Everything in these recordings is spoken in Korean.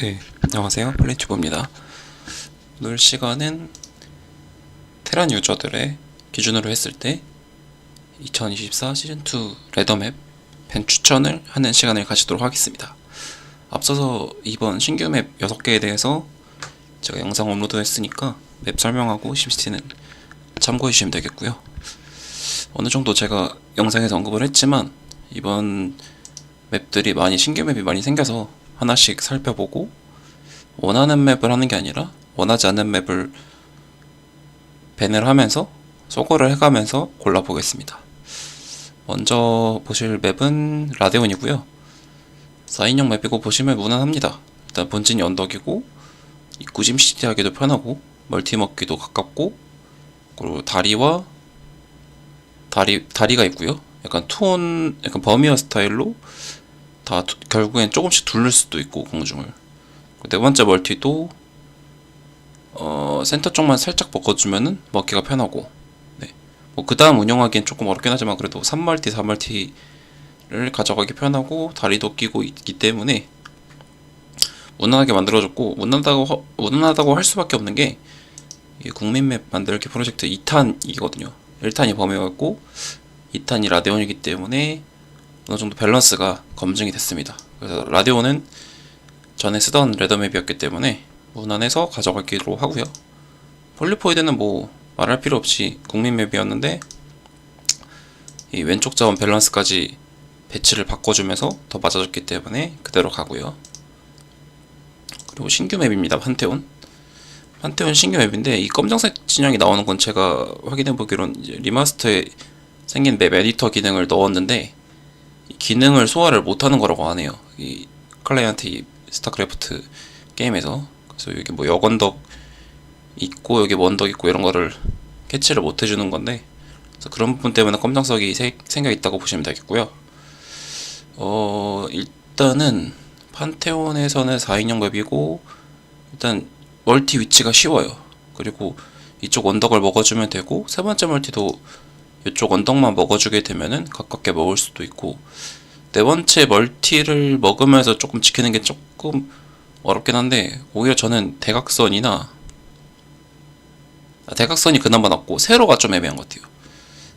네, 안녕하세요. 플레이튜브입니다. 오늘 시간은 테란 유저들의 기준으로 했을 때 2024 시즌2 레더맵 팬 추천을 하는 시간을 가지도록 하겠습니다. 앞서서 이번 신규 맵 6개에 대해서 제가 영상 업로드 했으니까 맵 설명하고 심시티는 참고해 주시면 되겠고요. 어느 정도 제가 영상에서 언급을 했지만 이번 맵들이 많이 신규 맵이 많이 생겨서 하나씩 살펴보고 원하는 맵을 하는 게 아니라 원하지 않는 맵을 밴을 하면서 소거를 해가면서 골라보겠습니다. 먼저 보실 맵은 라데온이고요. 4인용 맵이고 보시면 무난합니다. 일단 본진이 언덕이고 입구 심시티 하기도 편하고 멀티 먹기도 가깝고 그리고 다리와 다리 다리가 있고요. 약간 투온 약간 버미어 스타일로 다 두- 결국엔 조금씩 둘릴 수도 있고 공중을. 네 번째 멀티도 어 센터 쪽만 살짝 바꿔주면은 먹기가 편하고. 네 뭐그 다음 운영하기엔 조금 어렵긴 하지만 그래도 3멀티 4멀티를 가져가기 편하고 다리도 끼고 있기 때문에 무난하게 만들어졌고 무난하다고 허- 무난하다고 할 수밖에 없는 게이 국민맵 만들기 프로젝트 2탄이거든요. 1탄이 범위였고 2탄이 라데온이기 때문에 어느 정도 밸런스가 검증이 됐습니다. 그래서 라디오는 전에 쓰던 레더맵이었기 때문에 무난해서 가져가기로 하고요. 폴리포이드는 뭐 말할 필요 없이 국민 맵이었는데 이 왼쪽 자원 밸런스까지 배치를 바꿔주면서 더 맞아줬기 때문에 그대로 가고요. 그리고 신규 맵입니다. 판테온. 판테온 신규 맵인데 이 검정색 진영이 나오는 건 제가 확인해 보기로는 리마스터에 생긴 맵 에디터 기능을 넣었는데 이 기능을 소화를 못하는 거라고 하네요. 이 클라이언트 이 스타크래프트 게임에서 그래서 여기 뭐 여건덕 있고 여기 원덕 있고 이런 거를 캐치를 못 해주는 건데 그래서 그런 부분 때문에 검정색이 세- 생겨 있다고 보시면 되겠고요. 어 일단은 판테온에서는 4인용 맵이고 일단 멀티 위치가 쉬워요. 그리고 이쪽 언덕을 먹어주면 되고 세 번째 멀티도 이쪽 언덕만 먹어주게 되면은 가깝게 먹을 수도 있고 네 번째 멀티를 먹으면서 조금 지키는 게 조금 어렵긴 한데 오히려 저는 대각선이나 아, 대각선이 그나마 낫고 세로가 좀 애매한 것 같아요.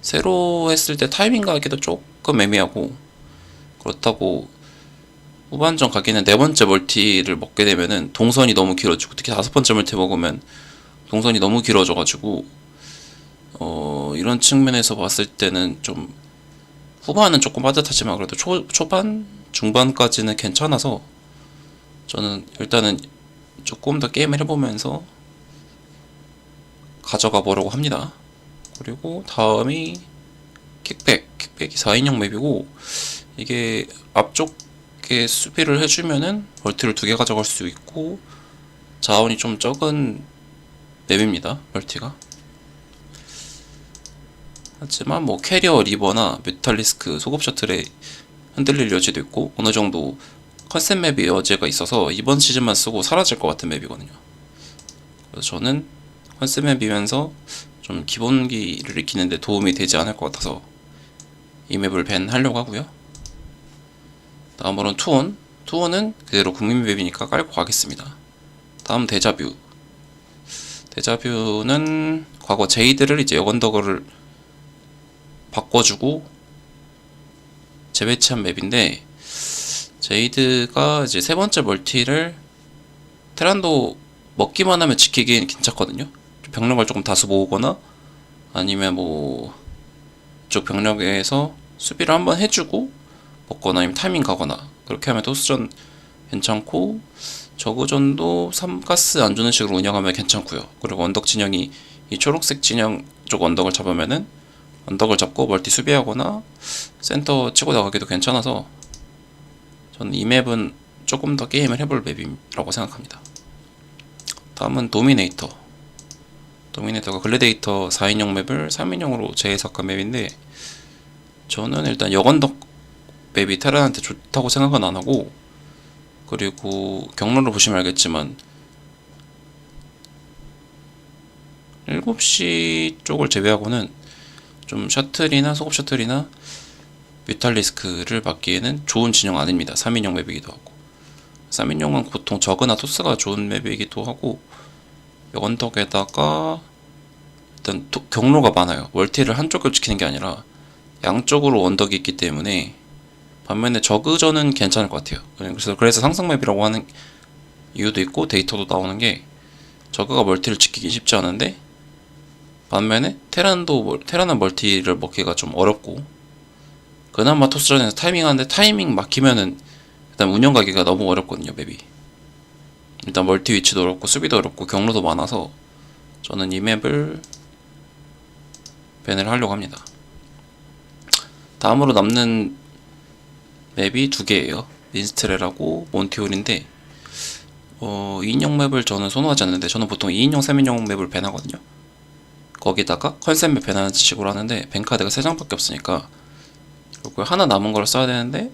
세로 했을 때 타이밍 가기도 조금 애매하고 그렇다고 후반전 가기는 네 번째 멀티를 먹게 되면은 동선이 너무 길어지고 특히 다섯 번째 멀티 먹으면 동선이 너무 길어져가지고 어, 이런 측면에서 봤을 때는 좀 후반은 조금 빠듯하지만 그래도 초, 초반, 중반까지는 괜찮아서 저는 일단은 조금 더 게임을 해보면서 가져가 보려고 합니다. 그리고 다음이 킥백, 킥백이 4인용 맵이고 이게 앞쪽에 수비를 해주면은 멀티를 두 개 가져갈 수 있고 자원이 좀 적은 맵입니다. 멀티가. 하지만 뭐 캐리어 리버나 뮤탈리스크 소급 셔틀에 흔들릴 여지도 있고 어느 정도 컨셉 맵의 여지가 있어서 이번 시즌만 쓰고 사라질 것 같은 맵이거든요. 그래서 저는 컨셉 맵이면서 좀 기본기를 익히는데 도움이 되지 않을 것 같아서 이 맵을 밴 하려고 하고요. 다음으로는 투온. 투온은 그대로 국민 맵이니까 깔고 가겠습니다. 다음 데자뷰. 데자뷰는 과거 제이드를 이제 여건더그를 바꿔주고 재배치한 맵인데 제이드가 이제 세 번째 멀티를 테란도 먹기만 하면 지키기엔 괜찮거든요. 좀 병력을 조금 다수 모으거나 아니면 뭐 이쪽 병력에서 수비를 한번 해주고 먹거나 아니면 타이밍 가거나 그렇게 하면 토스전 괜찮고 저그전도 3가스 안 주는 식으로 운영하면 괜찮고요. 그리고 언덕 진영이 이 초록색 진영 쪽 언덕을 잡으면은 언덕을 잡고 멀티 수비하거나 센터 치고 나가기도 괜찮아서 저는 이 맵은 조금 더 게임을 해볼 맵이라고 생각합니다. 다음은 도미네이터. 도미네이터가 글래데이터 4인용 맵을 3인용으로 재해석한 맵인데 저는 일단 여건덕 맵이 테란한테 좋다고 생각은 안 하고 그리고 경로를 보시면 알겠지만 7시 쪽을 제외하고는 좀 셔틀이나 소급 셔틀이나 뮤탈리스크를 받기에는 좋은 진영 아닙니다. 3인용 맵이기도 하고 3인용은 보통 저그나 토스가 좋은 맵이기도 하고 언덕에다가 일단 도- 경로가 많아요. 멀티를 한쪽을 지키는 게 아니라 양쪽으로 언덕이 있기 때문에 반면에 저그전은 괜찮을 것 같아요. 그래서 그래서 상승 맵이라고 하는 이유도 있고 데이터도 나오는 게 저그가 멀티를 지키기 쉽지 않은데 반면에 테란도 멀- 테란은 멀티를 먹기가 좀 어렵고 그나마 토스전에서 타이밍하는데 타이밍 막히면은 일단 운영 가기가 너무 어렵거든요 맵이. 일단 멀티 위치도 어렵고 수비도 어렵고 경로도 많아서 저는 이 맵을 밴을 하려고 합니다. 다음으로 남는 맵이 두 개예요. 민스트레라고 몬티올인데 어 2인용 맵을 저는 선호하지 않는데 저는 보통 2인용 3인용 맵을 밴하거든요 거기다가 컨셉 맵 밴하는 식으로 하는데 밴 카드가 3장밖에 없으니까 그리고 하나 남은 걸 써야 되는데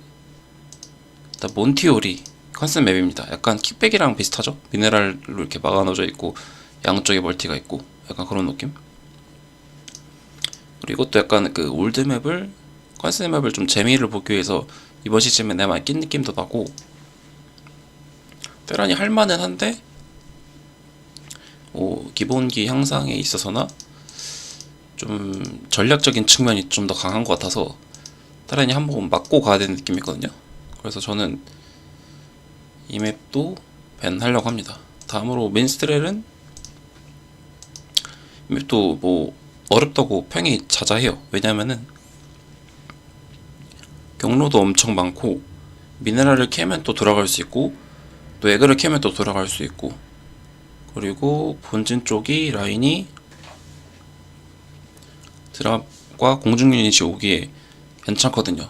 일단 몬티올이 컨셉 맵입니다. 약간 킥백이랑 비슷하죠? 미네랄로 이렇게 막아놓어져 있고 양쪽에 멀티가 있고 약간 그런 느낌. 그리고 이것도 약간 그 올드 맵을 컨셉 맵을 좀 재미를 보기 위해서 이번 시즌에 내가 낀 느낌도 나고 테란이 할만은 한데 어, 기본기 향상에 있어서나 좀 전략적인 측면이 좀 더 강한 것 같아서 테란이 한 번 맞고 가야 되는 느낌이거든요. 그래서 저는 이 맵도 밴 하려고 합니다. 다음으로 민스트렐은 이 맵도 뭐 어렵다고 평이 자자해요. 왜냐면은 경로도 엄청 많고 미네랄을 캐면 또 돌아갈 수 있고 또 에그를 캐면 또 돌아갈 수 있고 그리고 본진 쪽이 라인이 드랍과 공중 유닛이 오기에 괜찮거든요.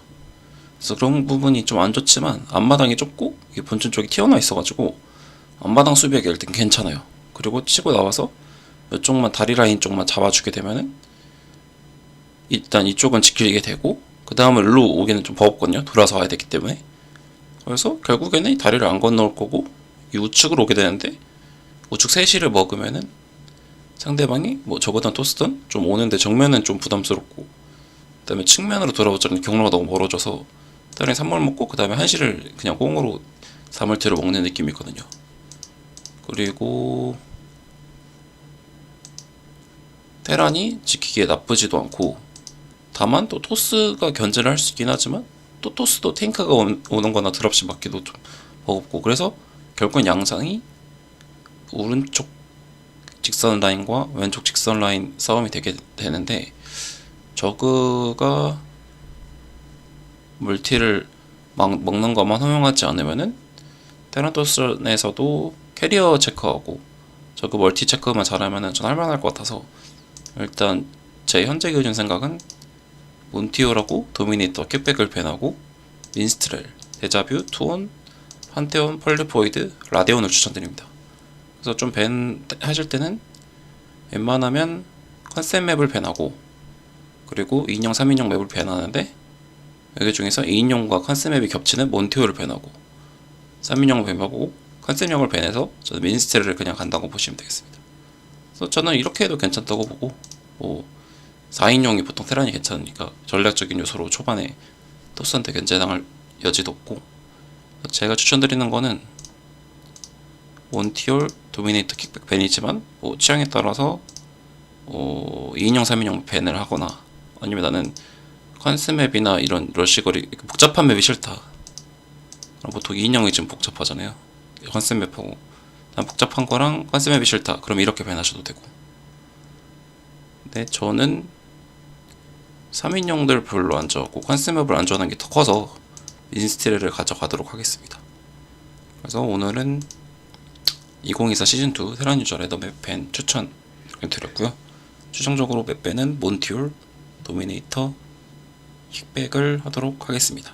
그래서 그런 부분이 좀 안 좋지만 앞마당이 좁고 본진 쪽이 튀어나와 있어가지고 앞마당 수비하기 일단 괜찮아요. 그리고 치고 나와서 이쪽만 다리 라인 쪽만 잡아주게 되면은 일단 이쪽은 지키게 되고 그 다음은 일로 오기는 좀 버겁거든요. 돌아서 와야 되기 때문에 그래서 결국에는 이 다리를 안 건너올 거고 이 우측으로 오게 되는데 우측 3시를 먹으면은 상대방이 뭐 저거든 토스든 좀 오는데 정면은 좀 부담스럽고 그다음에 측면으로 돌아오자는 경로가 너무 멀어져서 다른 3물 먹고 그다음에 한시를 그냥 꽁으로 3물태로 먹는 느낌이 있거든요. 그리고 테란이 지키기에 나쁘지도 않고 다만 또 토스가 견제를 할 수 있긴 하지만 또 토스도 탱크가 오- 오는 거나 드랍시 맞기도 좀 버겁고 그래서 결국엔 양상이 오른쪽 직선 라인과 왼쪽 직선 라인 싸움이 되게 되는데 저그가 물티를 막 먹는 것만 허용하지 않으면은 테란토스 에서도 캐리어 체크하고 저그 멀티 체크만 잘하면은 전 할만할 것 같아서 일단 제 현재 기준 생각은 몬티오라고 도미네이터 킥백을 밴하고 민스트렐, 데자뷰, 투온, 판테온, 펄리포이드, 라데온을 추천드립니다. 그래서 좀 밴 하실 때는 웬만하면 컨셉 맵을 밴하고 그리고 2인용, 3인용 맵을 밴하는데 여기 중에서 2인용과 컨셉 맵이 겹치는 몬티오를 밴하고 3인용 밴하고 컨셉용을 밴해서 저는 민스테를 그냥 간다고 보시면 되겠습니다. 그래서 저는 이렇게 해도 괜찮다고 보고 뭐 4인용이 보통 테란이 괜찮으니까 전략적인 요소로 초반에 토스한테 견제당할 여지도 없고 제가 추천드리는 거는 몬티올 도미네이터 킥백 밴이지만 뭐 취향에 따라서 어, 2인용 3인용 밴을 하거나 아니면 나는 컨셉 맵이나 이런 러시거리 복잡한 맵이 싫다. 보통 2인용이 지금 복잡하잖아요. 컨셉 맵하고. 난 복잡한 거랑 컨셉 맵이 싫다. 그럼 이렇게 밴하셔도 되고. 근데 저는 3인용들 별로 안 좋아하고 컨셉 맵을 안 좋아하는 게 더 커서 인스티레를 가져가도록 하겠습니다. 그래서 오늘은 2024 시즌2 테란 유저 레더 맵밴 추천 드렸고요. 최종적으로 맵밴은 몬티올, 도미네이터, 킥백을 하도록 하겠습니다